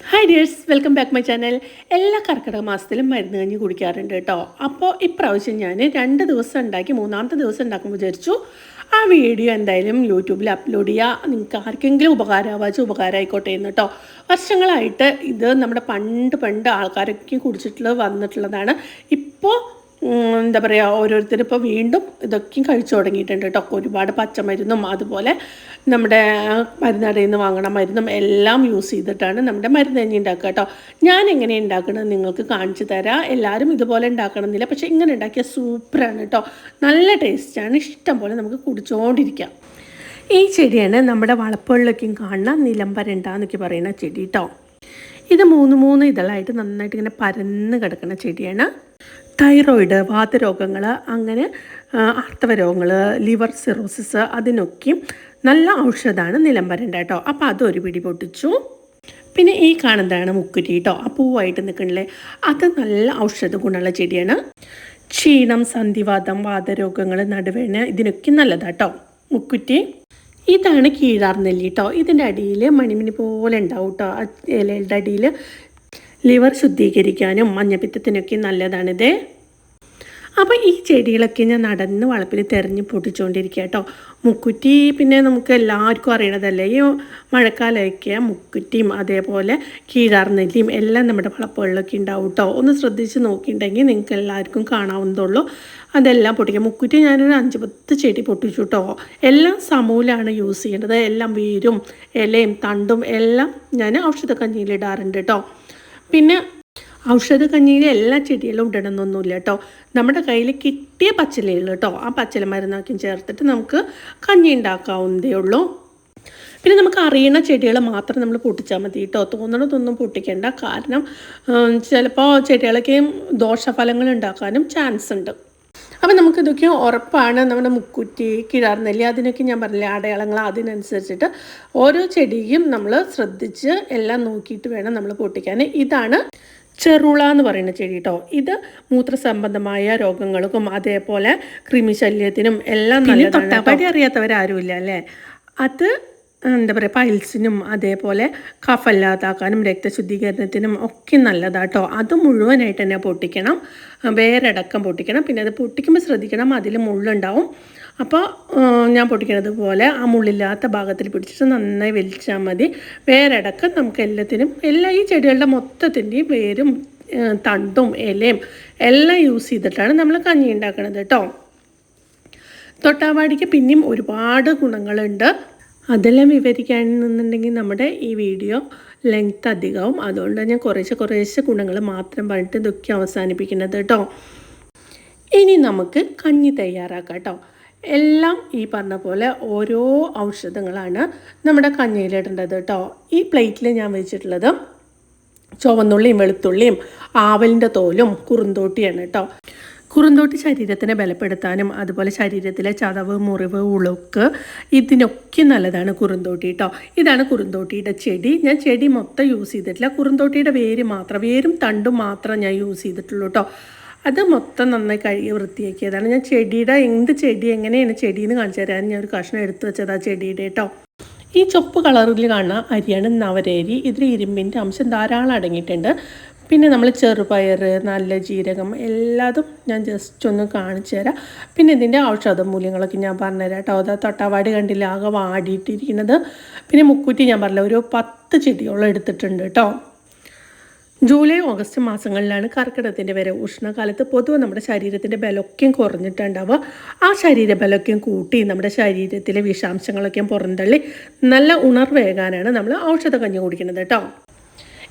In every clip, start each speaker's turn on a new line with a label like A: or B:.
A: Hi dears welcome back my channel എല്ലാ കർക്കിടക മാസത്തിലും മരുന്ന് കഞ്ഞി കുടിക്കാറുണ്ട് കേട്ടോ. അപ്പോൾ ഇപ്രാവശ്യം ഞാൻ രണ്ട് ദിവസം ഉണ്ടാക്കി മൂന്നാമത്തെ ദിവസം ഉണ്ടാക്കുമ്പോൾ വിചാരിച്ചു ആ വീഡിയോ എന്തായാലും യൂട്യൂബിൽ അപ്ലോഡ് ചെയ്യുക നിങ്ങൾക്ക് ആർക്കെങ്കിലും ഉപകാരമാവാച്ച ഉപകാരമായിക്കോട്ടെ എന്ന് കേട്ടോ. വർഷങ്ങളായിട്ട് ഇത് നമ്മുടെ പണ്ട് പണ്ട് ആൾക്കാരൊക്കെ കുടിച്ചിട്ടുള്ള വന്നിട്ടുള്ളതാണ്. ഇപ്പോൾ എന്താ പറയുക ഓരോരുത്തർ ഇപ്പോൾ വീണ്ടും ഇതൊക്കെയും കഴിച്ചു തുടങ്ങിയിട്ടുണ്ട് കേട്ടോ. ഒരുപാട് പച്ചമരുന്നും അതുപോലെ നമ്മുടെ മരുന്നടയിൽ നിന്ന് വാങ്ങണ മരുന്നും എല്ലാം യൂസ് ചെയ്തിട്ടാണ് നമ്മുടെ മരുന്ന് കഞ്ഞി ഉണ്ടാക്കുക കേട്ടോ. ഞാൻ എങ്ങനെ ഉണ്ടാക്കണമെന്ന് നിങ്ങൾക്ക് കാണിച്ചു തരാം. എല്ലാവരും ഇതുപോലെ ഉണ്ടാക്കണമെന്നില്ല. പക്ഷേ ഇങ്ങനെ ഉണ്ടാക്കിയാൽ സൂപ്പറാണ് കേട്ടോ. നല്ല ടേസ്റ്റാണ്. ഇഷ്ടം പോലെ നമുക്ക് കുടിച്ചുകൊണ്ടിരിക്കാം ഈ ചെടിയാണ് നമ്മുടെ വളപ്പുകളിലൊക്കെയും കാണുന്ന നിലംപരണ്ട എന്നൊക്കെ പറയുന്ന ചെടി കേട്ടോ. ഇത് മൂന്ന് മൂന്ന് ഇതളായിട്ട് നന്നായിട്ട് ഇങ്ങനെ പരന്ന് കിടക്കുന്ന ചെടിയാണ്. തൈറോയിഡ് വാതരോഗങ്ങൾ അങ്ങനെ ആർത്തവ രോഗങ്ങൾ ലിവർ സിറോസിസ് അതിനൊക്കെയും നല്ല ഔഷധമാണ് നിലംപരണ്ട കേട്ടോ അപ്പോൾ അതൊരു പിടി പൊട്ടിച്ചു. പിന്നെ ഈ കാണുന്നതാണ് മുക്കുറ്റി കേട്ടോ ആ പൂവായിട്ട് നിൽക്കണില്ലേ? അത് നല്ല ഔഷധ ഗുണമുള്ള ചെടിയാണ്. ക്ഷീണം സന്ധിവാദം വാതരോഗങ്ങൾ നടുവേന ഇതിനൊക്കെ നല്ലതാട്ടോ മുക്കുറ്റി. ഇതാണ് കീഴാർ നെല്ലി കേട്ടോ ഇതിന്റെ അടിയിൽ മണിമണി പോലെ ഉണ്ടാവും കേട്ടോ ഇലയുടെ അടിയിൽ ലിവർ ശുദ്ധീകരിക്കാനും മഞ്ഞപ്പിത്തത്തിനൊക്കെ നല്ലതാണിത്. അപ്പോൾ ഈ ചെടികളൊക്കെ ഞാൻ നടന്ന് വളപ്പിൽ തെരഞ്ഞ് പൊട്ടിച്ചുകൊണ്ടിരിക്കുക കേട്ടോ മുക്കുറ്റി പിന്നെ നമുക്ക് എല്ലാവർക്കും അറിയണതല്ലേ ഈ മഴക്കാലമൊക്കെ മുക്കുറ്റിയും അതേപോലെ കീഴാർ നെല്ലിയും എല്ലാം നമ്മുടെ വളപ്പുകളിലൊക്കെ ഉണ്ടാവും കേട്ടോ ഒന്ന് ശ്രദ്ധിച്ച് നോക്കിയിട്ടുണ്ടെങ്കിൽ നിങ്ങൾക്ക് എല്ലാവർക്കും കാണാവുന്നതുള്ളൂ. അതെല്ലാം പൊട്ടിക്കുക മുക്കുറ്റി ഞാനൊരു അഞ്ച് പത്ത് ചെടി പൊട്ടിച്ചു കേട്ടോ എല്ലാം സമൂലാണ് യൂസ് ചെയ്യേണ്ടത്. എല്ലാം വേരും ഇലയും തണ്ടും എല്ലാം ഞാൻ ഔഷധ കഞ്ഞിയിലിടാറുണ്ട് കേട്ടോ പിന്നെ ഔഷധ കഞ്ഞിയിൽ എല്ലാ ചെടികളും ഇടണമെന്നൊന്നുമില്ല കേട്ടോ. നമ്മുടെ കയ്യിൽ കിട്ടിയ പച്ചിലകൾ കേട്ടോ. ആ പച്ചില മരുന്നാക്കിയും ചേർത്തിട്ട് നമുക്ക് കഞ്ഞി ഉണ്ടാക്കാവുന്നതേ ഉള്ളൂ. പിന്നെ നമുക്ക് അറിയുന്ന ചെടികൾ മാത്രം നമ്മൾ പൊട്ടിച്ചാൽ മതി കേട്ടോ. തോന്നണതൊന്നും പൊട്ടിക്കേണ്ട. കാരണം ചിലപ്പോൾ ചെടികളൊക്കെ ദോഷഫലങ്ങൾ ഉണ്ടാക്കാനും ചാൻസ് ഉണ്ട്. അപ്പം നമുക്കിതൊക്കെ ഉറപ്പാണ്. നമ്മുടെ മുക്കുറ്റി കിഴാർനെല്ലി അതിനൊക്കെ ഞാൻ പറഞ്ഞില്ലേ അടയാളങ്ങൾ അതിനനുസരിച്ചിട്ട് ഓരോ ചെടിയും നമ്മൾ ശ്രദ്ധിച്ച് എല്ലാം നോക്കിയിട്ട് വേണം നമ്മൾ പൊട്ടിക്കാൻ. ഇതാണ് ചെറുള എന്ന് പറയുന്ന ചെടി കേട്ടോ ഇത് മൂത്രസംബന്ധമായ രോഗങ്ങൾക്കും അതേപോലെ കൃമിശല്യത്തിനും എല്ലാം നല്ല തൊട്ടാപ്പടി അറിയാത്തവരാരുമില്ല അല്ലേ? അത് എന്താ പറയുക പൈൽസിനും അതേപോലെ കഫല്ലാതാക്കാനും രക്തശുദ്ധീകരണത്തിനും ഒക്കെ നല്ലതാട്ടോ. അത് മുഴുവനായിട്ട് തന്നെ പൊട്ടിക്കണം. വേരടക്കം പൊട്ടിക്കണം. പിന്നെ അത് പൊട്ടിക്കുമ്പോൾ ശ്രദ്ധിക്കണം അതിൽ മുള്ളുണ്ടാവും. അപ്പോൾ ഞാൻ പൊട്ടിക്കണത് പോലെ ആ മുള്ളില്ലാത്ത ഭാഗത്തിൽ പിടിച്ചിട്ട് നന്നായി വലിച്ചാൽ മതി. വേരടക്കം നമുക്ക് എല്ലാത്തിനും എല്ലാ ഈ ചെടികളുടെ മൊത്തത്തിന്റെയും വേരും തണ്ടും ഇലയും എല്ലാം യൂസ് ചെയ്തിട്ടാണ് നമ്മൾ കഞ്ഞി ഉണ്ടാക്കുന്നത് കേട്ടോ തൊട്ടാവാടിക്ക് പിന്നെയും ഒരുപാട് ഗുണങ്ങളുണ്ട്. അതെല്ലാം വിവരിക്കുകയാണെന്നുണ്ടെങ്കിൽ നമ്മുടെ ഈ വീഡിയോ ലെങ്ത് അധികവും. അതുകൊണ്ട് ഞാൻ കുറേശ്ശെ കുറേശ്ശെ ഗുണങ്ങൾ മാത്രം പറഞ്ഞിട്ട് ഇതൊക്കെ അവസാനിപ്പിക്കുന്നത് കേട്ടോ. ഇനി നമുക്ക് കഞ്ഞി തയ്യാറാക്കാം കേട്ടോ. എല്ലാം ഈ പറഞ്ഞ പോലെ ഓരോ ഔഷധങ്ങളാണ് നമ്മുടെ കഞ്ഞിയിലിടേണ്ടത് കേട്ടോ. ഈ പ്ലേറ്റിൽ ഞാൻ വെച്ചിട്ടുള്ളത് ചുവന്നുള്ളിയും വെളുത്തുള്ളിയും ആവലിന്റെ തോലും കുറുന്തോട്ടിയാണ് കേട്ടോ. കുറുന്തോട്ടി ശരീരത്തിനെ ബലപ്പെടുത്താനും അതുപോലെ ശരീരത്തിലെ ചതവ് മുറിവ് ഉളുക്ക് ഇതിനൊക്കെ നല്ലതാണ് കുറുന്തോട്ടി കേട്ടോ ഇതാണ് കുറുന്തോട്ടിയുടെ ചെടി. ഞാൻ ചെടി മൊത്തം യൂസ് ചെയ്തിട്ടില്ല. കുറുന്തോട്ടിയുടെ വേര് മാത്രം വേരും തണ്ടും മാത്രം ഞാൻ യൂസ് ചെയ്തിട്ടുള്ളൂ കേട്ടോ അത് മൊത്തം നന്നായി കഴുകി വൃത്തിയാക്കിയതാണ്. ഞാൻ ചെടിയുടെ എന്ത് ചെടി എങ്ങനെയാണ് ചെടിയെന്ന് കാണിച്ചു തരാൻ ഞാൻ ഒരു കഷ്ണം എടുത്തു വെച്ചത് ആ ചെടിയുടെ കേട്ടോ ഈ ചുവപ്പ് കളറിൽ കാണുന്ന അരിയാണ് നവരേരി. ഇതിൽ ഇരുമ്പിന്റെ അംശം ധാരാളം അടങ്ങിയിട്ടുണ്ട്. പിന്നെ നമ്മൾ ചെറുപയർ നല്ല ജീരകം എല്ലാതും ഞാൻ ജസ്റ്റ് ഒന്ന് കാണിച്ചു തരാം. പിന്നെ ഇതിന്റെ ഔഷധ മൂല്യങ്ങളൊക്കെ ഞാൻ പറഞ്ഞുതരാം കേട്ടോ. അത് തൊട്ടാവാടി കണ്ടില്ല ആകെ വാടിയിട്ടിരിക്കുന്നത്. പിന്നെ മുക്കൂറ്റി ഞാൻ പറഞ്ഞില്ല ഒരു പത്ത് ചെടിയോളം എടുത്തിട്ടുണ്ട് കേട്ടോ. ജൂലൈ ഓഗസ്റ്റ് മാസങ്ങളിലാണ് കർക്കിടകത്തിന്റെ വരെ ഉഷ്ണകാലത്ത് പൊതുവെ നമ്മുടെ ശരീരത്തിന്റെ ബലമൊക്കെയും കുറഞ്ഞിട്ടുണ്ടാവുക. ആ ശരീര കൂട്ടി നമ്മുടെ ശരീരത്തിലെ വിഷാംശങ്ങളൊക്കെയും പുറന്തള്ളി നല്ല ഉണർവേകാനാണ് നമ്മൾ ഔഷധ കഞ്ഞി കുടിക്കുന്നത് കേട്ടോ.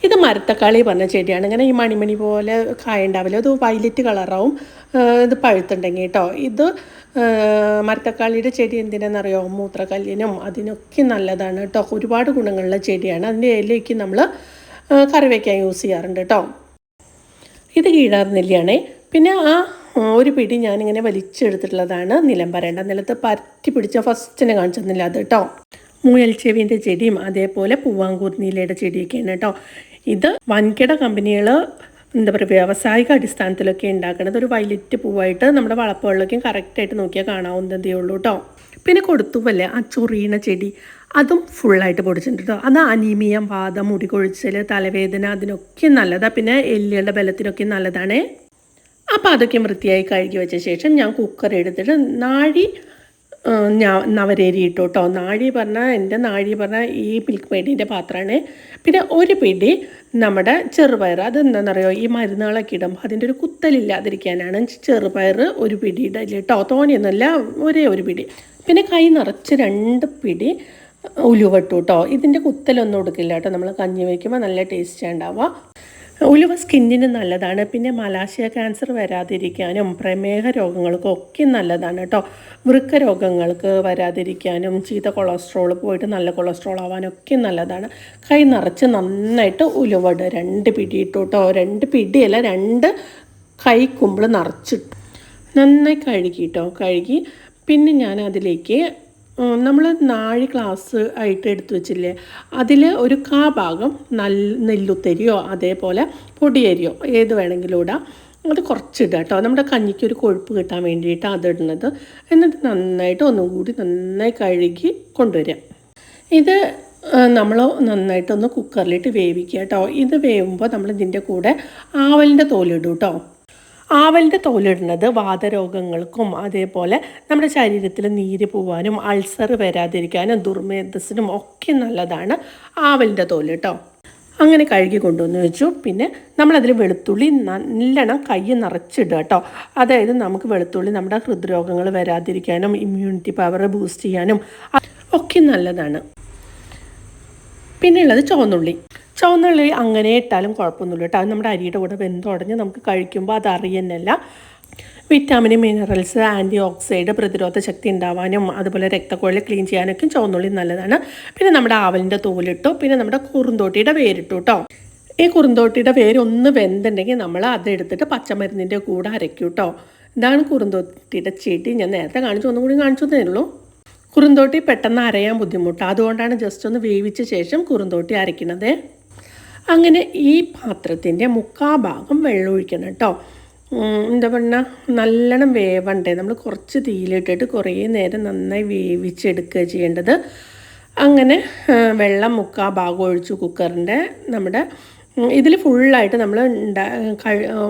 A: ഇത് മരത്തക്കാളി പറഞ്ഞ ചെടിയാണ്. ഇങ്ങനെ ഈ മണിമണി പോലെ കായ ഉണ്ടാവില്ല അത് വയലറ്റ് കളറാവും. ഇത് പഴുത്തുണ്ടെങ്കിൽ കേട്ടോ ഇത് മരത്തക്കാളിയുടെ ചെടി എന്തിനാണെന്നറിയോ മൂത്രക്കല്ലിനും അതിനൊക്കെ നല്ലതാണ് കേട്ടോ ഒരുപാട് ഗുണങ്ങളുള്ള ചെടിയാണ്. അതിന്റെ ഇലയ്ക്ക് നമ്മൾ കറി വയ്ക്കാൻ യൂസ് ചെയ്യാറുണ്ട് കേട്ടോ ഇത് കീഴാർ നെല്ലിയാണേ. പിന്നെ ആ ഒരു പിടി ഞാനിങ്ങനെ വലിച്ചെടുത്തിട്ടുള്ളതാണ് നിലം പറയേണ്ട നിലത്ത് പറ്റി പിടിച്ച ഫസ്റ്റിനെ കാണിച്ചെന്നില്ല അത് കേട്ടോ മുയൽ ചെവിന്റെ ചെടിയും അതേപോലെ പൂവാങ്കൂർ നീലയുടെ ചെടിയൊക്കെയാണ് കേട്ടോ ഇത് വൻകിട കമ്പനികൾ എന്താ പറയുക വ്യാവസായിക അടിസ്ഥാനത്തിലൊക്കെ ഉണ്ടാക്കുന്നത് ഒരു വൈലറ്റ് പൂവായിട്ട് നമ്മുടെ വളപ്പുകളിലൊക്കെ കറക്റ്റായിട്ട് നോക്കിയാൽ കാണാവുന്നതേ ഉള്ളൂ കേട്ടോ പിന്നെ കൊടുത്തുവല്ലേ ആ ചൊറിയണ ചെടി അതും ഫുള്ളായിട്ട് പൊടിച്ചിട്ടുണ്ട് കേട്ടോ അത് അനീമിയം വാദം മുടി കൊഴിച്ചൽ തലവേദന അതിനൊക്കെ നല്ലതാണ് പിന്നെ എല്ലുകളുടെ ബലത്തിനൊക്കെ നല്ലതാണേ. അപ്പോൾ അതൊക്കെ വൃത്തിയായി കഴുകി വെച്ച ശേഷം ഞാൻ കുക്കർ എടുത്തിട്ട് നാഴി നവരേരി ഇട്ടു കേട്ടോ നാഴി പറഞ്ഞാൽ എന്റെ നാഴി പറഞ്ഞാൽ ഈ മിൽക്ക് മേഡിന്റെ പാത്രമാണ്. പിന്നെ ഒരു പിടി നമ്മുടെ ചെറുപയർ അത് എന്താണെന്നറിയോ ഈ മരുന്നുകളൊക്കെ ഇടുമ്പോൾ അതിന്റെ ഒരു കുത്തലില്ലാതിരിക്കാനാണ് ചെറുപയർ ഒരു പിടി ഇടൽ കേട്ടോ തോനെയൊന്നുമല്ല ഒരേ ഒരു പിടി. പിന്നെ കൈ നിറച്ച് രണ്ട് പിടി ഉലുവട്ടു കേട്ടോ ഇതിന്റെ കുത്തലൊന്നും കൊടുക്കില്ല കേട്ടോ നമ്മൾ കഞ്ഞി വയ്ക്കുമ്പോൾ നല്ല ടേസ്റ്റ് ഉണ്ടാവുക. ഉലുവ സ്കിന്നിന് നല്ലതാണ്. പിന്നെ മലാശയ ക്യാൻസർ വരാതിരിക്കാനും പ്രമേഹ രോഗങ്ങൾക്കും ഒക്കെ നല്ലതാണ് കേട്ടോ വൃക്ക രോഗങ്ങൾക്ക് വരാതിരിക്കാനും ചീത്ത കൊളസ്ട്രോൾ പോയിട്ട് നല്ല കൊളസ്ട്രോൾ ആവാനൊക്കെ നല്ലതാണ്. കൈ നിറച്ച് നന്നായിട്ട് ഉലുവ രണ്ട് പിടി കേട്ടോ രണ്ട് പിടിയല്ല രണ്ട് കൈ കുമ്പിൾ നിറച്ചിട്ടു. നന്നായി കഴുകി കേട്ടോ കഴുകി. പിന്നെ ഞാൻ അതിലേക്ക് നമ്മൾ നാഴി ക്ലാസ് ആയിട്ട് എടുത്തു വെച്ചില്ലേ? അതിൽ ഒരു കാ ഭാഗം നല്ല നെല്ലുത്തരിയോ അതേപോലെ പൊടിയരിയോ ഏത് വേണമെങ്കിലും ഇടാം. അത് കുറച്ചിടുക കേട്ടോ. നമ്മുടെ കഞ്ഞിക്ക് ഒരു കൊഴുപ്പ് കിട്ടാൻ വേണ്ടിയിട്ട് അതിടുന്നത് എന്നിട്ട് നന്നായിട്ട് ഒന്നും കൂടി നന്നായി കഴുകി കൊണ്ടുവരിക ഇത് നമ്മൾ നന്നായിട്ടൊന്ന് കുക്കറിലിട്ട് വേവിക്കുക കേട്ടോ. ഇത് വേവുമ്പോൾ നമ്മൾ ഇതിന്റെ കൂടെ ആവലിന്റെ തോലിടും കേട്ടോ. ആവലിന്റെ തോലിടുന്നത് വാതരോഗങ്ങൾക്കും അതേപോലെ നമ്മുടെ ശരീരത്തിൽ നീര് പോവാനും അൾസർ വരാതിരിക്കാനും ദുർമേധസ്സിനും ഒക്കെ നല്ലതാണ് ആവലിന്റെ തോൽ കേട്ടോ. അങ്ങനെ കഴുകി കൊണ്ടുവന്ന് വെച്ചു. പിന്നെ നമ്മളതിൽ വെളുത്തുള്ളി നല്ലോണം കൈ നിറച്ചിടുക കേട്ടോ. അതായത് നമുക്ക് വെളുത്തുള്ളി നമ്മുടെ ഹൃദ്രോഗങ്ങൾ വരാതിരിക്കാനും ഇമ്മ്യൂണിറ്റി പവർ ബൂസ്റ്റ് ചെയ്യാനും ഒക്കെ നല്ലതാണ്. പിന്നെയുള്ളത് ചുവന്നുള്ളി. ചുവന്നുള്ളി അങ്ങനെ ഇട്ടാലും കുഴപ്പമൊന്നുമില്ല കേട്ടോ. അത് നമ്മുടെ അരിയുടെ കൂടെ വെന്തുടഞ്ഞ് നമുക്ക് കഴിക്കുമ്പോൾ അത് അറിയുന്നില്ല. വിറ്റാമിൻ മിനറൽസ് ആന്റി ഓക്സൈഡ് പ്രതിരോധ ശക്തി ഉണ്ടാവാനും അതുപോലെ രക്തക്കൊഴൽ ക്ലീൻ ചെയ്യാനൊക്കെ ചുവന്നുള്ളി നല്ലതാണ്. പിന്നെ നമ്മുടെ ആവലിന്റെ തോലിട്ടു. പിന്നെ നമ്മുടെ കുറുന്തോട്ടിയുടെ വേരിട്ടു കേട്ടോ ഈ കുറുന്തോട്ടിയുടെ വേര് ഒന്ന് വെന്തുണ്ടെങ്കിൽ നമ്മൾ അതെടുത്തിട്ട് പച്ചമരുന്നിന്റെ കൂടെ അരയ്ക്കും കേട്ടോ ഇതാണ് കുറുന്തോട്ടിയുടെ ചെടി. ഞാൻ നേരത്തെ കാണിച്ചു ഒന്നും കൂടി കാണിച്ചു തന്നേ ഉള്ളൂ. കുറുന്തോട്ടി പെട്ടെന്ന് അരയാൻ ബുദ്ധിമുട്ടാണ് അതുകൊണ്ടാണ് ജസ്റ്റ് ഒന്ന് വേവിച്ച ശേഷം കുറുന്തോട്ടി അരയ്ക്കുന്നത് അങ്ങനെ ഈ പാത്രത്തിന്റെ മുക്കാ ഭാഗം വെള്ളം ഒഴിക്കണം കേട്ടോ എന്താ പറഞ്ഞാൽ നല്ലോണം വേവണ്ടേ. നമ്മൾ കുറച്ച് തീയിലിട്ടിട്ട് കുറേ നേരം നന്നായി വേവിച്ചെടുക്കുക ചെയ്യേണ്ടത്. അങ്ങനെ വെള്ളം മുക്കാ ഭാഗം ഒഴിച്ചു കുക്കറിന്റെ നമ്മുടെ ഇതിൽ ഫുള്ളായിട്ട് നമ്മൾ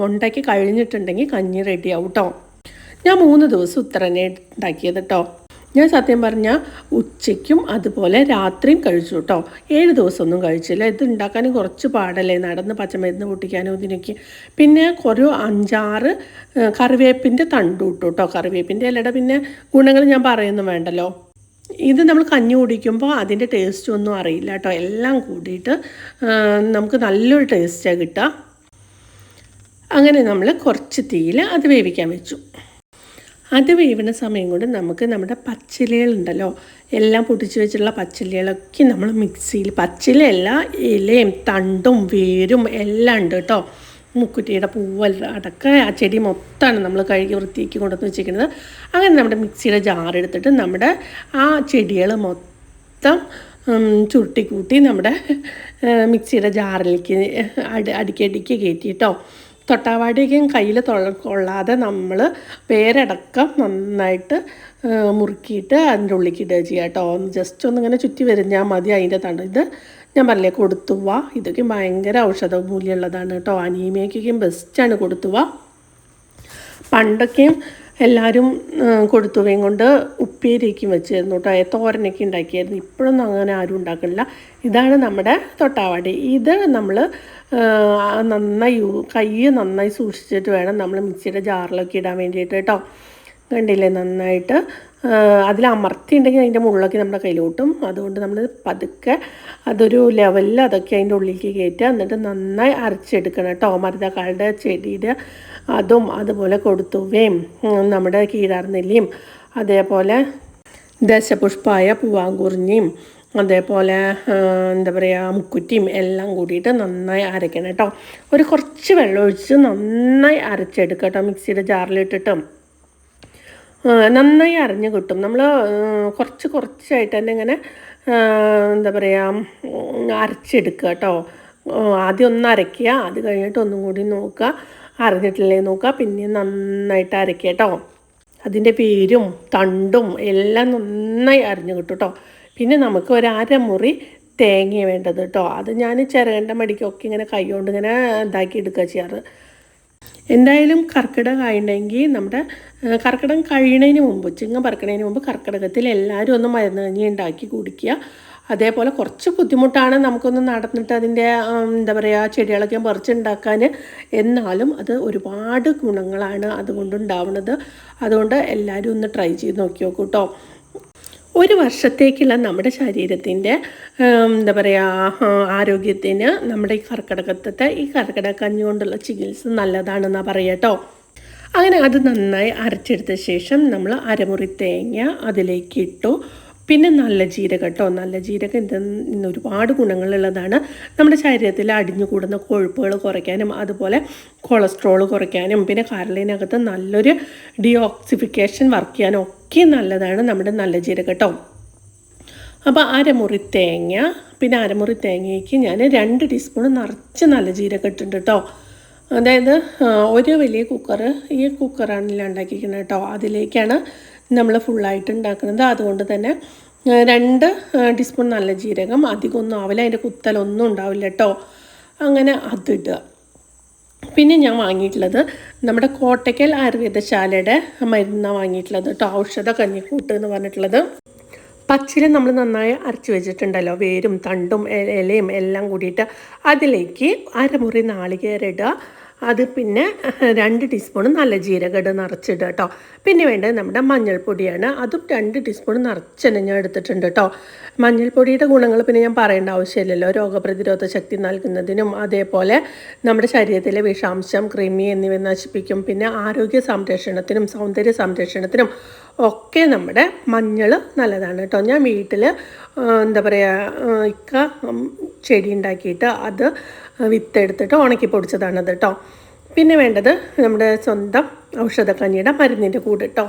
A: ഉണ്ടാക്കി കഴിഞ്ഞിട്ടുണ്ടെങ്കിൽ കഞ്ഞി റെഡിയാവും കേട്ടോ. ഞാൻ മൂന്ന് ദിവസം ഉത്തരനെ ഉണ്ടാക്കിയത് കേട്ടോ. ഞാൻ സത്യം പറഞ്ഞാൽ ഉച്ചയ്ക്കും അതുപോലെ രാത്രിയും കഴിച്ചു കേട്ടോ ഏഴ് ദിവസമൊന്നും കഴിച്ചില്ല. ഇത് ഉണ്ടാക്കാനും കുറച്ച് പാടല്ലേ? നടന്ന് പച്ചമരുന്ന് പൊട്ടിക്കാനും ഇതിനൊക്കെ. പിന്നെ കുറേ അഞ്ചാറ് കറിവേപ്പിന്റെ തണ്ട് ഇട്ടു കേട്ടോ കറിവേപ്പിന്റെ ഇലയുടെ പിന്നെ ഗുണങ്ങൾ ഞാൻ പറയുന്നു വേണ്ടല്ലോ. ഇത് നമ്മൾ കഞ്ഞി കുടിക്കുമ്പോൾ അതിന്റെ ടേസ്റ്റ് ഒന്നും അറിയില്ല കേട്ടോ എല്ലാം കൂടിയിട്ട് നമുക്ക് നല്ലൊരു ടേസ്റ്റാണ് കിട്ടുക. അങ്ങനെ നമ്മൾ കുറച്ച് തീയിൽ അത് വേവിക്കാൻ വെച്ചു. അത് വേവുന്ന സമയം കൊണ്ട് നമുക്ക് നമ്മുടെ പച്ചിലകളുണ്ടല്ലോ എല്ലാം പൊട്ടിച്ച് വെച്ചിട്ടുള്ള പച്ചിലകളൊക്കെ നമ്മൾ മിക്സിയിൽ പച്ചിലയല്ല ഇലയും തണ്ടും വേരും എല്ലാം ഉണ്ട് കേട്ടോ. മുക്കുറ്റിയുടെ പൂവൽ അടക്കം ആ ചെടി മൊത്തമാണ് നമ്മൾ കഴുകി വൃത്തിയാക്കി കൊണ്ടുവന്ന് വെച്ചിരിക്കുന്നത്. അങ്ങനെ നമ്മുടെ മിക്സിയുടെ ജാറെടുത്തിട്ട് നമ്മുടെ ആ ചെടികൾ മൊത്തം ചുരുട്ടിക്കൂട്ടി നമ്മുടെ മിക്സിയുടെ ജാറിലേക്ക് അടി അടിക്കടിക്ക് കയറ്റി കേട്ടോ. തൊട്ടാവാടിയൊക്കെയും കയ്യിൽ കൊള്ളാതെ നമ്മൾ പേരടക്കം നന്നായിട്ട് മുറുക്കിയിട്ട് അതിന്റെ ഉള്ളിക്കിടുക ചെയ്യുക കേട്ടോ. ഒന്ന് ജസ്റ്റ് ചുറ്റി വരിഞ്ഞാൽ മതി അതിന്റെ തണ്ട്. ഇത് ഞാൻ പറഞ്ഞില്ലേ കൊടുത്തുവ ഇതൊക്കെ ഭയങ്കര ഔഷധ മൂല്യമുള്ളതാണ് കേട്ടോ അനീമിയക്കൊക്കെയും ബെസ്റ്റാണ് കൊടുത്തുവ പണ്ടൊക്കെയും എല്ലാവരും കൊടുത്തുവയും കൊണ്ട് ഉപ്പേരിക്കും വെച്ചിരുന്നു കേട്ടോ തോരനൊക്കെ ഉണ്ടാക്കിയായിരുന്നു. ഇപ്പോഴൊന്നും അങ്ങനെ ആരും ഉണ്ടാക്കണില്ല. ഇതാണ് നമ്മുടെ തൊട്ടാവാടി. ഇത് നമ്മൾ നന്നായി കൈ നന്നായി സൂക്ഷിച്ചിട്ട് വേണം നമ്മൾ മിക്സിയുടെ ജാറിലൊക്കെ ഇടാൻ വേണ്ടിയിട്ട് കേട്ടോ കണ്ടില്ലേ? നന്നായിട്ട് അതിൽ അമർത്തിയുണ്ടെങ്കിൽ അതിന്റെ മുകളിലൊക്കെ നമ്മുടെ കയ്യിലോട്ടും. അതുകൊണ്ട് നമ്മൾ പതുക്കെ അതൊരു ലെവലിൽ അതൊക്കെ അതിന്റെ ഉള്ളിലേക്ക് കയറ്റുക. എന്നിട്ട് നന്നായി അരച്ചെടുക്കണം കേട്ടോ മരുതക്കാളുടെ ചെടിയുടെ അതും അതുപോലെ കൊടുത്തുവയും നമ്മുടെ കീഴാർനെല്ലിയും അതേപോലെ ദശപുഷ്പായ പൂവാങ്കുറിഞ്ഞിയും അതേപോലെ എന്താ പറയുക മുക്കുറ്റിയും എല്ലാം കൂടിയിട്ട് നന്നായി അരയ്ക്കണം കേട്ടോ. ഒരു കുറച്ച് വെള്ളം ഒഴിച്ച് നന്നായി അരച്ചെടുക്കുക കേട്ടോ മിക്സിയുടെ ജാറിലിട്ടിട്ട്. നന്നായി അരഞ്ഞ് കിട്ടും. നമ്മൾ കുറച്ച് കുറച്ചായിട്ട് തന്നെ ഇങ്ങനെ എന്താ പറയുക അരച്ചെടുക്കുക കേട്ടോ. ആദ്യം ഒന്ന് അരയ്ക്കുക അത് കഴിഞ്ഞിട്ട് ഒന്നും കൂടി നോക്കുക. അരഞ്ഞിട്ടില്ലേ നോക്കുക പിന്നെ നന്നായിട്ട് അരയ്ക്കുക കേട്ടോ. അതിന്റെ പേരും തണ്ടും എല്ലാം നന്നായി അറിഞ്ഞു കിട്ടും കേട്ടോ പിന്നെ നമുക്ക് ഒരു അരമുറി തേങ്ങ വേണ്ടത് കേട്ടോ അത് ഞാൻ ചിരകണ്ട മടിക്കൊക്കെ ഇങ്ങനെ കൈ കൊണ്ട് ഇങ്ങനെ ഇതാക്കി എടുക്കുക ചെയ്യാറ്. എന്തായാലും കർക്കിടകം ആയിട്ടുണ്ടെങ്കിൽ നമ്മുടെ കർക്കിടകം കഴിയണതിന് മുമ്പ് ചിങ്ങം പറക്കണതിന് മുമ്പ് കർക്കിടകത്തിൽ എല്ലാവരും ഒന്ന് മരുന്ന് കഞ്ഞി ഉണ്ടാക്കി കുടിക്കുക. അതേപോലെ കുറച്ച് ബുദ്ധിമുട്ടാണ് നമുക്കൊന്ന് നടന്നിട്ട് അതിന്റെ എന്താ പറയുക ചെടികളൊക്കെ പറിച്ചുണ്ടാക്കാൻ. എന്നാലും അത് ഒരുപാട് ഗുണങ്ങളാണ് അതുകൊണ്ടുണ്ടാവുന്നത് അതുകൊണ്ട് എല്ലാവരും ഒന്ന് ട്രൈ ചെയ്ത് നോക്കി നോക്കൂ കേട്ടോ ഒരു വർഷത്തേക്കുള്ള നമ്മുടെ ശരീരത്തിന്റെ എന്താ പറയുക ആരോഗ്യത്തിന് നമ്മുടെ ഈ കർക്കിടകത്തെ ഈ കർക്കിടക കഞ്ഞി കൊണ്ടുള്ള ചികിത്സ നല്ലതാണെന്നാണ് പറയുക കേട്ടോ അങ്ങനെ അത് നന്നായി അരച്ചെടുത്ത ശേഷം നമ്മൾ അരമുറി തേങ്ങ അതിലേക്ക് ഇട്ടു. പിന്നെ നല്ല ജീരകം കേട്ടോ നല്ല ജീരകം ഇന്ന് ഒരുപാട് ഗുണങ്ങളുള്ളതാണ്. നമ്മുടെ ശരീരത്തിൽ അടിഞ്ഞു കൂടുന്ന കൊഴുപ്പുകൾ കുറയ്ക്കാനും അതുപോലെ കൊളസ്ട്രോൾ കുറയ്ക്കാനും പിന്നെ കരളിനകത്ത് നല്ലൊരു ഡിയോക്സിഫിക്കേഷൻ വർക്ക് ചെയ്യാനും ഒക്കെ നല്ലതാണ് നമ്മുടെ നല്ല ജീരകം കേട്ടോ അപ്പോൾ അരമുറി തേങ്ങ പിന്നെ അരമുറി തേങ്ങയ്ക്ക് ഞാൻ രണ്ട് ടീസ്പൂൺ നിറച്ച് നല്ല ജീരകം ഇട്ടിട്ടുണ്ട് കേട്ടോ അതായത് ഒരു വലിയ കുക്കർ ഈ കുക്കറാണ് ഉണ്ടാക്കിയിരിക്കുന്നത് കേട്ടോ അതിലേക്കാണ് നമ്മൾ ഫുള്ളായിട്ട് ഉണ്ടാക്കുന്നത്. അതുകൊണ്ട് തന്നെ രണ്ട് ടീസ്പൂൺ നല്ല ജീരകം അധികമൊന്നും ആവില്ല അതിന്റെ കുത്തലൊന്നും ഉണ്ടാവില്ല കേട്ടോ അങ്ങനെ അതിടുക പിന്നെ ഞാൻ വാങ്ങിയിട്ടുള്ളത് നമ്മുടെ കോട്ടയ്ക്കൽ ആയുർവേദശാലയുടെ മരുന്നാണ് വാങ്ങിയിട്ടുള്ളത് കേട്ടോ ഔഷധ കഞ്ഞിക്കൂട്ട് എന്ന് പറഞ്ഞിട്ടുള്ളത്. പച്ചില നമ്മൾ നന്നായി അരച്ച് വെച്ചിട്ടുണ്ടല്ലോ വേരും തണ്ടും ഇലയും എല്ലാം കൂടിയിട്ട് അതിലേക്ക് അരമുറി നാളികേരം ഇടുക. അത് പിന്നെ രണ്ട് ടീസ്പൂൺ നല്ല ജീരകട് നിറച്ചിടുക കേട്ടോ പിന്നെ വേണ്ടത് നമ്മുടെ മഞ്ഞൾപ്പൊടിയാണ്. അതും രണ്ട് ടീസ്പൂൺ നിറച്ചെന്നെ ഞാൻ എടുത്തിട്ടുണ്ട് കേട്ടോ മഞ്ഞൾപ്പൊടിയുടെ ഗുണങ്ങൾ പിന്നെ ഞാൻ പറയേണ്ട ആവശ്യമില്ലല്ലോ. രോഗപ്രതിരോധ ശക്തി നൽകുന്നതിനും അതേപോലെ നമ്മുടെ ശരീരത്തിലെ വിഷാംശം കൃമി എന്നിവ നശിപ്പിക്കും. പിന്നെ ആരോഗ്യ സംരക്ഷണത്തിനും സൗന്ദര്യ സംരക്ഷണത്തിനും ഒക്കെ നമ്മുടെ മഞ്ഞൾ നല്ലതാണ് കേട്ടോ ഞാൻ വീട്ടിൽ എന്താ പറയുക ഇക്ക ചെടി ഉണ്ടാക്കിയിട്ട് അത് വിത്തെടുത്തിട്ട് ഉണക്കി പൊടിച്ചതാണത് കേട്ടോ പിന്നെ വേണ്ടത് നമ്മുടെ സ്വന്തം ഔഷധക്കഞ്ഞിയുടെ മരുന്നിന്റെ കൂടെ കേട്ടോ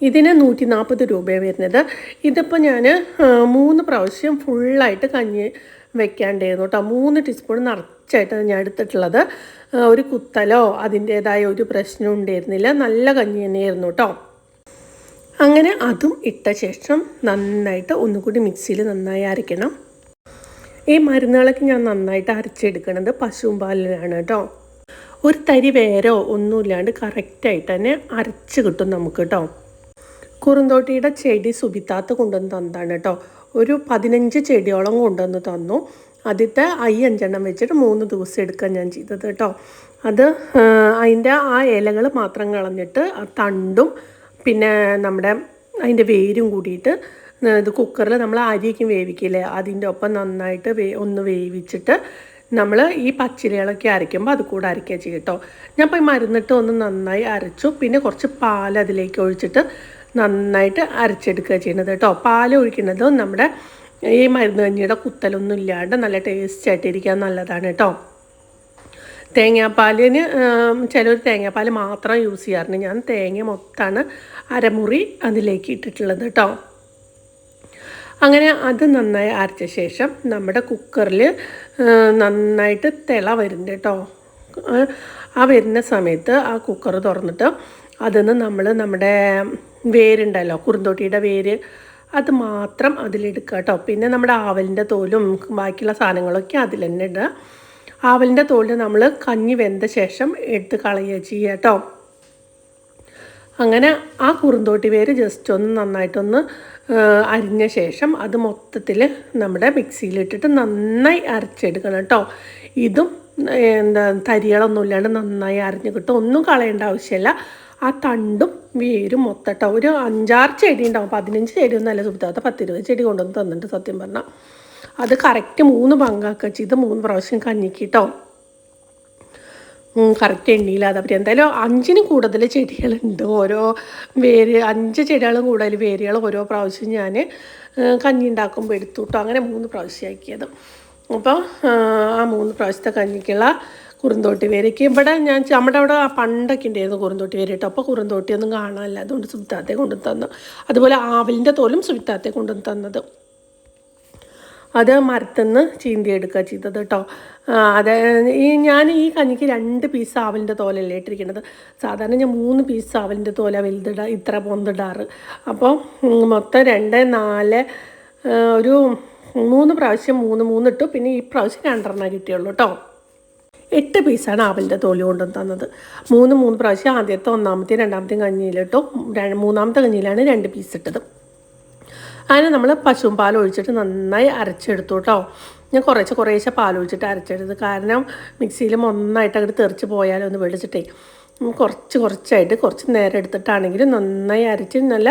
A: ഇതിന് നൂറ്റി നാൽപ്പത് രൂപയാണ് വരുന്നത് ഇതിപ്പോൾ ഞാൻ മൂന്ന് പ്രാവശ്യം ഫുള്ളായിട്ട് കഞ്ഞി വെക്കാണ്ടായിരുന്നു കേട്ടോ മൂന്ന് ടീസ്പൂൺ നിറച്ചായിട്ട് ഞാൻ എടുത്തിട്ടുള്ളത്. ഒരു കുത്തലോ അതിന്റേതായ ഒരു പ്രശ്നവും ഉണ്ടായിരുന്നില്ല. നല്ല കഞ്ഞി തന്നെയായിരുന്നു കേട്ടോ അങ്ങനെ അതും ഇട്ട ശേഷം നന്നായിട്ട് ഒന്നുകൂടി മിക്സിയിൽ നന്നായി അരയ്ക്കണം. ഈ മരുന്നുകളൊക്കെ ഞാൻ നന്നായിട്ട് അരച്ചെടുക്കണത് പശുവും പാലിലാണ് കേട്ടോ ഒരു തരി വേരോ ഒന്നുമില്ലാണ്ട് കറക്റ്റായിട്ട് തന്നെ അരച്ച് കിട്ടും നമുക്ക് കേട്ടോ കുറുന്തോട്ടിയുടെ ചെടി സുബിത്താത്ത കൊണ്ടുവന്ന് തന്നതാണ് കേട്ടോ ഒരു പതിനഞ്ച് ചെടിയോളം കൊണ്ടുവന്ന് തന്നു. ആദ്യത്തെ ഐ അഞ്ചെണ്ണം വെച്ചിട്ട് മൂന്ന് ദിവസം എടുക്കാൻ ഞാൻ ചെയ്തത് കേട്ടോ അത് അതിന്റെ ആ ഇലകൾ മാത്രം കളഞ്ഞിട്ട് തണ്ടും പിന്നെ നമ്മുടെ അതിന്റെ വേരും കൂടിയിട്ട് ഇത് കുക്കറിൽ നമ്മൾ അരിയൊക്കെ വേവിക്കില്ലേ? അതിന്റെ ഒപ്പം നന്നായിട്ട് വേ ഒന്ന് വേവിച്ചിട്ട് നമ്മൾ ഈ പച്ചിലകളൊക്കെ അരയ്ക്കുമ്പോൾ അത് കൂടെ അരയ്ക്കുക ചെയ്യും കേട്ടോ ഞാൻ ഇപ്പോൾ മരുന്നിട്ട് ഒന്ന് നന്നായി അരച്ചു. പിന്നെ കുറച്ച് പാൽ അതിലേക്ക് ഒഴിച്ചിട്ട് നന്നായിട്ട് അരച്ചെടുക്കുക ചെയ്യുന്നത് കേട്ടോ പാൽ ഒഴിക്കുന്നത് നമ്മുടെ ഈ മരുന്ന് കഞ്ഞിയുടെ കുത്തലൊന്നും ഇല്ലാണ്ട് നല്ല ടേസ്റ്റ് ആയിട്ടിരിക്കാൻ നല്ലതാണ് കേട്ടോ തേങ്ങാപ്പാലിന് ചിലർ തേങ്ങാപ്പാൽ മാത്രം യൂസ് ചെയ്യാറുണ്ട്. ഞാൻ തേങ്ങ മൊത്തമാണ് അരമുറി അതിലേക്ക് ഇട്ടിട്ടുള്ളത് കേട്ടോ അങ്ങനെ അത് നന്നായി അരച്ച ശേഷം നമ്മുടെ കുക്കറിൽ നന്നായിട്ട് തിള വരുന്നുണ്ട് കേട്ടോ. ആ, വരുന്ന സമയത്ത് ആ കുക്കർ തുറന്നിട്ട് അതിന്ന് നമ്മൾ നമ്മുടെ വേരുണ്ടല്ലോ കുറുന്തോട്ടിയുടെ വേര് അത് മാത്രം അതിലെടുക്കുക കേട്ടോ. പിന്നെ നമ്മുടെ ആവലിന്റെ തോലും ബാക്കിയുള്ള സാധനങ്ങളൊക്കെ അതിൽ തന്നെ ഇടുക. ആവലിന്റെ തോൽ നമ്മൾ കഞ്ഞി വെന്ത ശേഷം എടുത്ത് കളയുക ചെയ്യുക കേട്ടോ. അങ്ങനെ ആ കുറുന്തോട്ടി വേര് ജസ്റ്റ് ഒന്ന് നന്നായിട്ടൊന്ന് അരിഞ്ഞ ശേഷം അത് മൊത്തത്തിൽ നമ്മുടെ മിക്സിയിലിട്ടിട്ട് നന്നായി അരച്ചെടുക്കണം കേട്ടോ. ഇതും എന്താ തരികളൊന്നും ഇല്ലാണ്ട് നന്നായി അരഞ്ഞു കിട്ടും. ഒന്നും കളയേണ്ട ആവശ്യമില്ല. ആ തണ്ടും വേരും മൊത്തട്ടോ ഒരു അഞ്ചാറ് ചെടി ഉണ്ടാവും. പതിനഞ്ച് ചെടി ഒന്നും അല്ല സുബിത്താത്ത പത്തിരുപത് ചെടി കൊണ്ടുവന്ന് തന്നിട്ട് സത്യം പറഞ്ഞാൽ. അത് കറക്റ്റ് മൂന്ന് പങ്കാക്കുക. ചെയ്ത് മൂന്ന് പ്രാവശ്യം കഞ്ഞിക്ക് കേട്ടോ. കറക്റ്റ് എണ്ണിയില്ലാതെ അവർ എന്തായാലും അഞ്ചിന് കൂടുതൽ ചെടികളുണ്ട്. ഓരോ വേര് അഞ്ച് ചെടികളും കൂടുതൽ വേരുകൾ ഓരോ പ്രാവശ്യം ഞാൻ കഞ്ഞി ഉണ്ടാക്കുമ്പോൾ എടുത്തു കിട്ടും അങ്ങനെ മൂന്ന് പ്രാവശ്യമാക്കിയത് അപ്പോൾ ആ മൂന്ന് പ്രാവശ്യത്തെ കഞ്ഞിക്കുള്ള കുറുന്തോട്ടി വേരയ്ക്ക് ഇവിടെ ഞാൻ നമ്മുടെ അവിടെ പണ്ടൊക്കെ ഉണ്ടായിരുന്നു കുറുന്തോട്ടി വേര് കേട്ടോ. അപ്പോൾ കുറുന്തോട്ടി ഒന്നും കാണാനില്ല. അതുകൊണ്ട് സുബിത്താത്തെ കൊണ്ടു തന്നു. അതുപോലെ ആവലിന്റെ തോലും സുബിത്താത്തെ കൊണ്ടു തന്നത്. അത് മരത്തുനിന്ന് ചീന്തിയെടുക്കുക ചെയ്തത് കേട്ടോ. അത്. ഈ ഞാൻ ഈ കഞ്ഞിക്ക് രണ്ട് പീസ് ആവലിന്റെ തോലല്ലേ ഇട്ടിരിക്കുന്നത് സാധാരണ ഞാൻ മൂന്ന് പീസ് ആവലിന്റെ തോല വലുതിട ഇത്ര പൊന്തിടാറ്. അപ്പോൾ മൊത്തം രണ്ട് നാല് ഒരു മൂന്ന് പ്രാവശ്യം മൂന്ന് മൂന്നിട്ടു. പിന്നെ ഈ പ്രാവശ്യം രണ്ടെണ്ണം കിട്ടിയുള്ളൂ കേട്ടോ എട്ട് പീസാണ് ആവലിന്റെ തോൽ കൊണ്ടുവന്ന് തന്നത്. മൂന്ന് മൂന്ന് പ്രാവശ്യം ആദ്യത്തെ ഒന്നാമത്തെയും രണ്ടാമത്തെയും കഞ്ഞിയിലിട്ടു. മൂന്നാമത്തെ കഞ്ഞിയിലാണ് രണ്ട് പീസ് ഇട്ടത്. അതിന് നമ്മൾ പശുവും പാൽ ഒഴിച്ചിട്ട് നന്നായി അരച്ചെടുത്തു കേട്ടോ ഞാൻ കുറേശ്ശെ കുറേശ്ശെ പാൽ ഒഴിച്ചിട്ട് അരച്ചെടുത്ത് കാരണം മിക്സിയിൽ ഒന്നായിട്ട് അങ്ങോട്ട് തെറിച്ച് പോയാലോ ഒന്ന് വെളിച്ചിട്ടേ കുറച്ച് കുറച്ചായിട്ട് കുറച്ച് നേരം എടുത്തിട്ടാണെങ്കിലും നന്നായി അരച്ച് നല്ല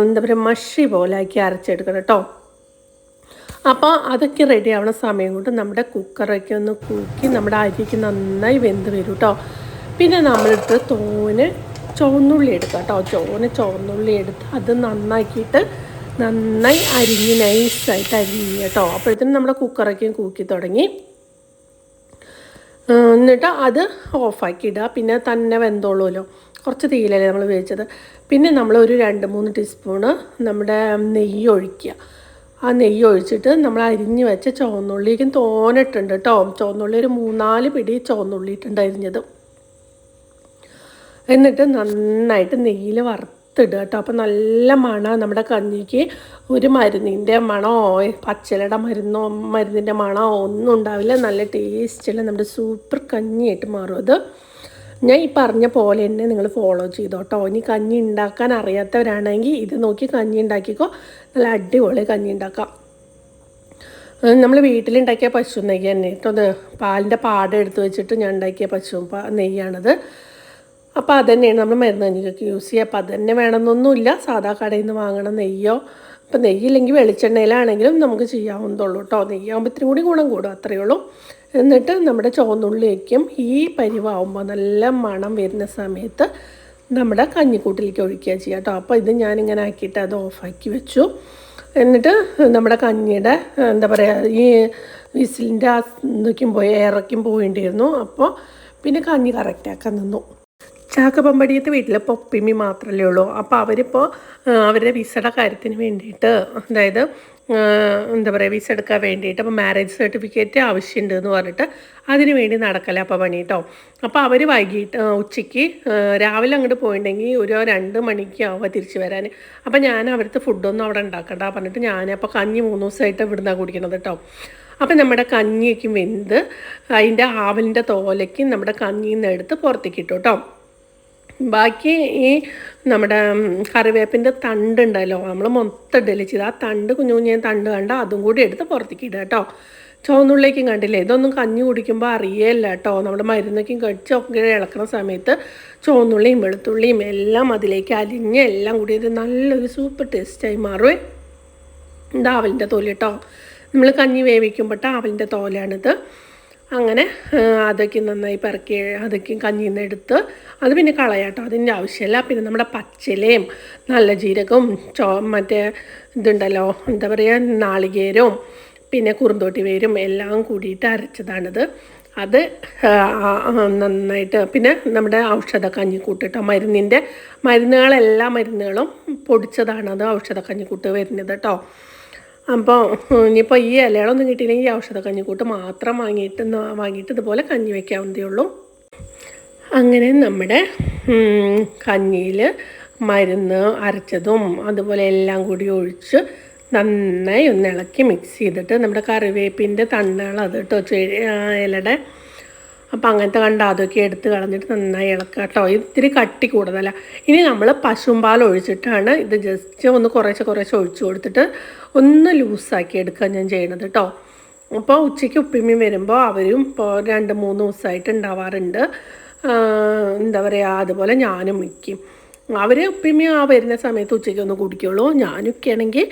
A: എന്താ പറയുക മഷി പോലാക്കി അരച്ചെടുക്കണം കേട്ടോ അപ്പോൾ അതൊക്കെ റെഡി ആവുന്ന സമയം കൊണ്ട് നമ്മുടെ കുക്കറൊക്കെ ഒന്ന് കൂക്കി നമ്മുടെ അരിക്ക് നന്നായി വെന്ത് വരും കേട്ടോ പിന്നെ നമ്മളെടുത്ത് തോന് ചുവന്നുള്ളി എടുക്കാം കേട്ടോ ചോന് ചുവന്നുള്ളി എടുത്ത് അത് നന്നാക്കിയിട്ട് നന്നായി അരിഞ്ഞ് നൈസായിട്ട് അരിഞ്ഞ് കേട്ടോ. അപ്പോഴത്തേനും നമ്മുടെ കുക്കറൊക്കെയും കൂക്കി തുടങ്ങി. എന്നിട്ട് അത് ഓഫാക്കി ഇടുക. പിന്നെ തന്നെ വെന്തോളൂല്ലോ കുറച്ച് തീയിലല്ലേ നമ്മൾ വേവിച്ചത്. പിന്നെ നമ്മൾ ഒരു രണ്ട് മൂന്ന് ടീസ്പൂണ് നമ്മുടെ നെയ്യ് ഒഴിക്കുക. ആ നെയ്യ് ഒഴിച്ചിട്ട് നമ്മൾ അരിഞ്ഞ് വെച്ച ചുവന്നുള്ളിക്കും തോനിട്ടുണ്ട് കേട്ടോ. ചുവന്നുള്ളി ഒരു മൂന്നാൽ പിടി ചുവന്നുള്ളിയിട്ടുണ്ട് അരിഞ്ഞത്. എന്നിട്ട് നന്നായിട്ട് നെയ്യിൽ വറുത്തിടുക കേട്ടോ. അപ്പോൾ നല്ല മണം നമ്മുടെ കഞ്ഞിക്ക് ഒരു മരുന്നിന്റെ മണമോ പച്ചിലയുടെ മരുന്നോ മരുന്നിന്റെ മണമോ ഒന്നും ഉണ്ടാവില്ല. നല്ല ടേസ്റ്റുള്ള നമ്മുടെ സൂപ്പർ കഞ്ഞിയായിട്ട് മാറും അത്. ഞാൻ ഈ പറഞ്ഞ പോലെ തന്നെ നിങ്ങൾ ഫോളോ ചെയ്തോട്ടോ ഇനി കഞ്ഞി ഉണ്ടാക്കാൻ അറിയാത്തവരാണെങ്കിൽ ഇത് നോക്കി കഞ്ഞി ഉണ്ടാക്കിക്കോ. നല്ല അടിപൊളി കഞ്ഞി ഉണ്ടാക്കാം. നമ്മൾ വീട്ടിലുണ്ടാക്കിയ പശു നെയ്യ് തന്നെ കേട്ടോ. അത് പാലിന്റെ പാട എടുത്ത് വെച്ചിട്ട് ഞാൻ ഉണ്ടാക്കിയ പശു നെയ്യാണത്. അപ്പോൾ അത് തന്നെയാണ് നമ്മൾ മരുന്ന് കഞ്ഞിക്കൊക്കെ യൂസ് ചെയ്യുക. അപ്പോൾ അത് തന്നെ വേണമെന്നൊന്നുമില്ല. സാധാ കടയിൽ നിന്ന് വാങ്ങണ നെയ്യോ അപ്പോൾ നെയ്യില്ലെങ്കിൽ വെളിച്ചെണ്ണയിലാണെങ്കിലും നമുക്ക് ചെയ്യാവുന്നതുള്ളൂ കേട്ടോ. നെയ്യാകുമ്പോൾ ഇത്തിരി കൂടി ഗുണം കൂടും അത്രയേ ഉള്ളൂ. എന്നിട്ട് നമ്മുടെ ചുവന്നുള്ളിലേക്കും ഈ പരിവാകുമ്പോൾ നല്ല മണം വരുന്ന സമയത്ത് നമ്മുടെ കഞ്ഞിക്കൂട്ടിലേക്ക് ഒഴിക്കുക ചെയ്യുക കേട്ടോ. അപ്പോൾ ഇത് ഞാനിങ്ങനെ ആക്കിയിട്ട് അത് ഓഫാക്കി വെച്ചു. എന്നിട്ട് നമ്മുടെ കഞ്ഞിയുടെ എന്താ പറയുക ഈ വിസിലിന്റെ ആ നിൽക്കുമ്പോൾ പോയി ഇറക്കും പോയിണ്ടായിരുന്നു അപ്പോൾ പിന്നെ കഞ്ഞി കറക്റ്റാക്കാൻ നിന്നു. ചാക്കപ്പമ്പടിയത്തെ വീട്ടിൽ പൊപ്പിമി മാത്രമല്ലേ ഉള്ളൂ. അപ്പോൾ അവരിപ്പോൾ അവരുടെ വിസയുടെ കാര്യത്തിന് വേണ്ടിയിട്ട് അതായത് എന്താ പറയുക വിസ എടുക്കാൻ വേണ്ടിയിട്ട് അപ്പോൾ മാരേജ് സർട്ടിഫിക്കറ്റ് ആവശ്യമുണ്ട് എന്ന് പറഞ്ഞിട്ട് അതിന് വേണ്ടി നടക്കല അപ്പോൾ പണി കേട്ടോ അപ്പോൾ അവർ വൈകിട്ട് ഉച്ചയ്ക്ക് രാവിലെ അങ്ങോട്ട് പോയിട്ടുണ്ടെങ്കിൽ ഒരു രണ്ട് മണിക്ക് ആവുക തിരിച്ചു വരാൻ അപ്പോൾ ഞാൻ അവിടുത്തെ ഫുഡൊന്നും അവിടെ ഉണ്ടാക്കണ്ട പറഞ്ഞിട്ട് ഞാൻ അപ്പോൾ കഞ്ഞി മൂന്ന് ദിവസമായിട്ട് ഇവിടുന്നാണ് കുടിക്കണത് കേട്ടോ അപ്പം നമ്മുടെ കഞ്ഞിയൊക്കെ വെന്ത് അതിന്റെ ആവലിന്റെ തോലയ്ക്ക് നമ്മുടെ കഞ്ഞിയിൽ നിന്ന് എടുത്ത് പുറത്തേക്ക് ഇട്ടു കേട്ടോ ബാക്കി ഈ നമ്മുടെ കറിവേപ്പിന്റെ തണ്ട് ഉണ്ടല്ലോ നമ്മൾ മൊത്തം ഇടൽ. ചെയ്ത് ആ തണ്ട് കുഞ്ഞു കുഞ്ഞു തണ്ട് കണ്ട അതും കൂടി എടുത്ത് പുറത്തേക്ക് ഇടുക കേട്ടോ. ചുവന്നുള്ളിലേക്കും കണ്ടില്ലേ ഇതൊന്നും കഞ്ഞി കുടിക്കുമ്പോൾ അറിയേല്ല കേട്ടോ. നമ്മുടെ മരുന്നൊക്കെയും കഴിച്ചൊക്കെ ഇളക്കുന്ന സമയത്ത് ചുവന്നുള്ളിയും വെളുത്തുള്ളിയും എല്ലാം അതിലേക്ക് അലിഞ്ഞ് എല്ലാം കൂടി ഇത് നല്ലൊരു സൂപ്പർ ടേസ്റ്റായി മാറുമേ ഇത് ആവലിന്റെ തോൽ കേട്ടോ. നമ്മൾ കഞ്ഞി വേവിക്കുമ്പോൾ ആവലിന്റെ തോലാണിത്. അങ്ങനെ അതൊക്കെ നന്നായി പറക്കി അതൊക്കെ കഞ്ഞിയിൽ നിന്ന് എടുത്ത് അത് പിന്നെ കളയാട്ടോ അതിന്റെ ആവശ്യമില്ല. പിന്നെ നമ്മുടെ പച്ചിലയും നല്ല ജീരകവും ചോ മറ്റേ ഇതുണ്ടല്ലോ എന്താ പറയുക നാളികേരവും പിന്നെ കുറുന്തോട്ടി വേരും എല്ലാം കൂടിയിട്ട് അരച്ചതാണിത്. അത് നന്നായിട്ട് പിന്നെ നമ്മുടെ ഔഷധ കഞ്ഞിക്കൂട്ടിട്ടോ മരുന്നിന്റെ മരുന്നുകളെല്ലാ മരുന്നുകളും പൊടിച്ചതാണ് അത് ഔഷധ കഞ്ഞിക്കൂട്ട് വരുന്നത് കേട്ടോ അപ്പോൾ ഇനിയിപ്പോൾ ഈ ഇലകളൊന്നും കിട്ടിയില്ലെങ്കിൽ ഈ ഔഷധ കഞ്ഞിക്കൂട്ട് മാത്രം വാങ്ങിയിട്ട് വാങ്ങിയിട്ട് ഇതുപോലെ കഞ്ഞി വയ്ക്കാവുന്നതേ ഉള്ളൂ. അങ്ങനെ നമ്മുടെ കഞ്ഞിയിൽ മരുന്ന് അരച്ചതും അതുപോലെ എല്ലാം കൂടി ഒഴിച്ച് നന്നായി ഒന്ന് ഇളക്കി മിക്സ് ചെയ്തിട്ട് നമ്മുടെ കറിവേപ്പിന്റെ തണ്ടുകൾ അത് കേട്ടോ ഇലയുടെ അപ്പോൾ അങ്ങനത്തെ കണ്ട അതൊക്കെ എടുത്ത് കളഞ്ഞിട്ട് നന്നായി ഇളക്കുക കേട്ടോ. ഇത്തിരി കട്ടി കൂടുതല. ഇനി നമ്മൾ പശുമ്പാൽ ഒഴിച്ചിട്ടാണ് ഇത് ജസ്റ്റ് ഒന്ന് കുറേശ്ശെ കുറേശ്ശെ ഒഴിച്ചു കൊടുത്തിട്ട് ഒന്ന് ലൂസാക്കി എടുക്കുക ഞാൻ ചെയ്യണത് കേട്ടോ. അപ്പോൾ ഉച്ചയ്ക്ക് ഉപ്പിമീൻ വരുമ്പോൾ അവരും ഇപ്പോൾ രണ്ട് മൂന്ന് ദിവസമായിട്ട് ഉണ്ടാവാറുണ്ട്. എന്താ പറയുക അതുപോലെ ഞാനും മിക്കും അവർ ഉപ്പിമീൻ ആ വരുന്ന സമയത്ത് ഉച്ചയ്ക്ക് ഒന്ന് കുടിക്കുള്ളൂ. ഞാനൊക്കെ ആണെങ്കിൽ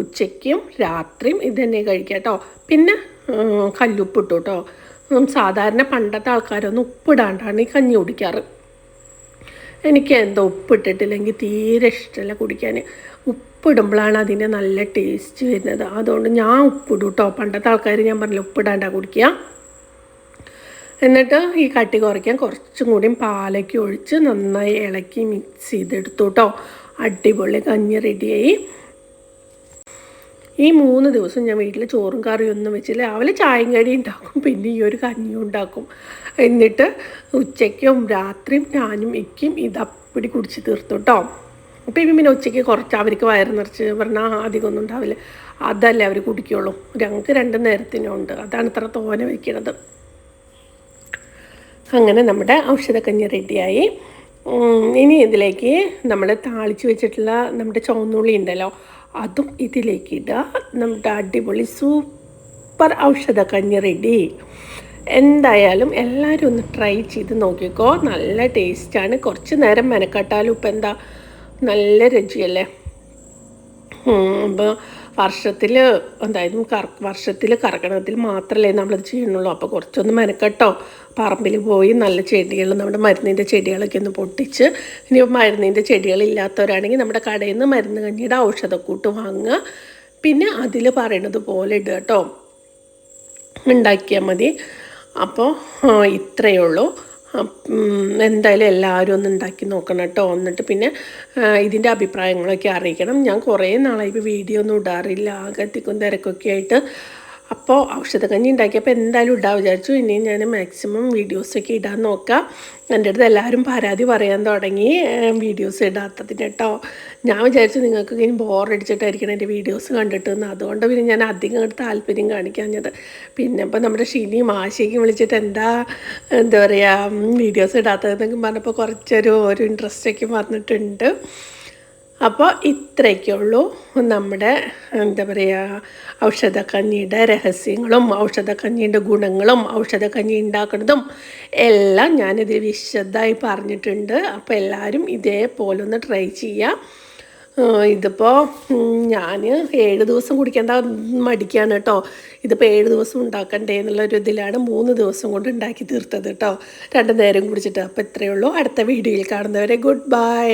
A: ഉച്ചയ്ക്കും രാത്രിയും ഇത് തന്നെ കഴിക്കാം കേട്ടോ. പിന്നെ കല്ലുപ്പിട്ടു കേട്ടോ. സാധാരണ പണ്ടത്തെ ആൾക്കാരൊന്നും ഉപ്പിടാണ്ടാണ് ഈ കഞ്ഞി കുടിക്കാറ്. എനിക്ക് എന്തോ ഉപ്പിട്ടിട്ടില്ലെങ്കിൽ തീരെ ഇഷ്ടമല്ല കുടിക്കാൻ. ഉപ്പിടുമ്പോഴാണ് അതിന്റെ നല്ല ടേസ്റ്റ് വരുന്നത്. അതുകൊണ്ട് ഞാൻ ഉപ്പിടും കേട്ടോ. പണ്ടത്തെ ആൾക്കാർ ഞാൻ പറഞ്ഞില്ല ഉപ്പിടാണ്ടാണ് കുടിക്കുക. എന്നിട്ട് ഈ കട്ടി കുറയ്ക്കാൻ കുറച്ചും കൂടി പാലൊക്കെ ഒഴിച്ച് നന്നായി ഇളക്കി മിക്സ് ചെയ്തെടുത്തു കേട്ടോ. അടിപൊളി കഞ്ഞി റെഡിയായി ഈ മൂന്ന് ദിവസം ഞാൻ വീട്ടിൽ ചോറും കറിയും ഒന്നും വെച്ചില്ല. രാവിലെ ചായയും കടി ഉണ്ടാക്കും പിന്നെ ഈ ഒരു കഞ്ഞിയും ഉണ്ടാക്കും. എന്നിട്ട് ഉച്ചയ്ക്കും രാത്രിയും ഞാനും ഇക്കും ഇതപ്പിടി കുടിച്ച് തീർത്തു കേട്ടോ അപ്പം ഇപ്പം പിന്നെ ഉച്ചയ്ക്ക് കുറച്ച് അവർക്ക് വയറ് നിറച്ച് പറഞ്ഞാൽ അധികമൊന്നും ഉണ്ടാവില്ല. അതല്ലേ അവർ കുടിക്കുള്ളൂ. ഞങ്ങൾക്ക് രണ്ട് നേരത്തിനുണ്ട്. അതാണ് ഇത്ര തോന വയ്ക്കുന്നത് അങ്ങനെ നമ്മുടെ ഔഷധക്കഞ്ഞി റെഡിയായി. ഇനി ഇതിലേക്ക് നമ്മൾ താളിച്ച് വെച്ചിട്ടുള്ള നമ്മുടെ ചുവന്നുള്ളി ഉണ്ടല്ലോ അതും ഇതിലേക്ക് ഇടുക നമ്മുടെ അടിപൊളി സൂപ്പർ ഔഷധ കഞ്ഞി റെഡി എന്തായാലും എല്ലാവരും ഒന്ന് ട്രൈ ചെയ്ത് നോക്കിക്കോ. നല്ല ടേസ്റ്റാണ് കുറച്ച് നേരം മെനക്കെട്ടാലും ഇപ്പം എന്താ? നല്ല രുചിയല്ലേ? അപ്പോൾ വർഷത്തിൽ എന്തായാലും കറ വർഷത്തിൽ കർക്കിടകത്തിൽ മാത്രമല്ലേ നമ്മളത് ചെയ്യണുള്ളൂ അപ്പോൾ കുറച്ചൊന്ന് മെനക്കെട്ടോ. പറമ്പിൽ പോയി നല്ല ചെടികൾ നമ്മുടെ മരുന്നിന്റെ ചെടികളൊക്കെ ഒന്ന് പൊട്ടിച്ച് ഇനി മരുന്നിന്റെ ചെടികളില്ലാത്തവരാണെങ്കിൽ നമ്മുടെ കടയിൽ നിന്ന് മരുന്ന് കഞ്ഞിയുടെ ഔഷധക്കൂട്ട് വാങ്ങുക. പിന്നെ അതിൽ പറയണത് പോലെ ഇടുക കേട്ടോ ഉണ്ടാക്കിയാൽ മതി. അപ്പോൾ ഇത്രയേ ഉള്ളൂ. എന്തായാലും എല്ലാവരും ഒന്ന് ഉണ്ടാക്കി നോക്കണം കേട്ടോ. എന്നിട്ട് പിന്നെ ഇതിന്റെ അഭിപ്രായങ്ങളൊക്കെ അറിയിക്കണം. ഞാൻ കുറേ നാളായി ഇപ്പോൾ വീഡിയോ ഒന്നും ഇടാറില്ല. ആകെ തിക്കും തിരക്കൊക്കെ ആയിട്ട്. അപ്പോൾ ഔഷധക്കഞ്ഞി ഉണ്ടാക്കിയപ്പോൾ എന്തായാലും ഇടാൻ വിചാരിച്ചു. ഇനിയും ഞാൻ മാക്സിമം വീഡിയോസൊക്കെ ഇടാൻ നോക്കാം. എന്റെ അടുത്ത് എല്ലാവരും പരാതി പറയാൻ തുടങ്ങി. വീഡിയോസ് ഇടാത്തതിന് കേട്ടോ. ഞാൻ വിചാരിച്ചു നിങ്ങൾക്ക് ഇനി ബോറടിച്ചിട്ടായിരിക്കണം എന്റെ വീഡിയോസ് കണ്ടിട്ട് എന്ന്. അതുകൊണ്ട് പിന്നെ ഞാൻ അധികം താല്പര്യം കാണിക്കാഞ്ഞത് പിന്നെ ഇപ്പോൾ നമ്മുടെ ഷിനിയും ആശയ്ക്കും വിളിച്ചിട്ട് എന്താ എന്താ പറയുക വീഡിയോസ് ഇടാത്തതെന്നൊക്കെ പറഞ്ഞപ്പോൾ കുറച്ചൊരു ഒരു ഇൻട്രസ്റ്റൊക്കെ വന്നിട്ടുണ്ട്. അപ്പോൾ ഇത്രയ്ക്കുള്ളൂ നമ്മുടെ എന്താ പറയുക ഔഷധക്കഞ്ഞിയുടെ രഹസ്യങ്ങളും ഔഷധക്കഞ്ഞിന്റെ ഗുണങ്ങളും ഔഷധക്കഞ്ഞി ഉണ്ടാക്കുന്നതും എല്ലാം ഞാനിത് വിശദമായി പറഞ്ഞിട്ടുണ്ട്. അപ്പോൾ എല്ലാവരും ഇതേപോലെ ഒന്ന് ട്രൈ ചെയ്യാം. ഇതിപ്പോൾ ഞാൻ ഏഴ് ദിവസം കുടിക്കേണ്ട മടിക്കാണ് കേട്ടോ. ഇതിപ്പോൾ ഏഴ് ദിവസം ഉണ്ടാക്കണ്ടേ എന്നുള്ളൊരു ഇതിലാണ് മൂന്ന് ദിവസം കൊണ്ട് ഉണ്ടാക്കി തീർത്തത് കേട്ടോ. രണ്ട് നേരം കുടിച്ചിട്ട്. അപ്പോൾ ഇത്രയേ ഉള്ളൂ. അടുത്ത വീഡിയോയിൽ കാണുന്നവരെ ഗുഡ് ബൈ.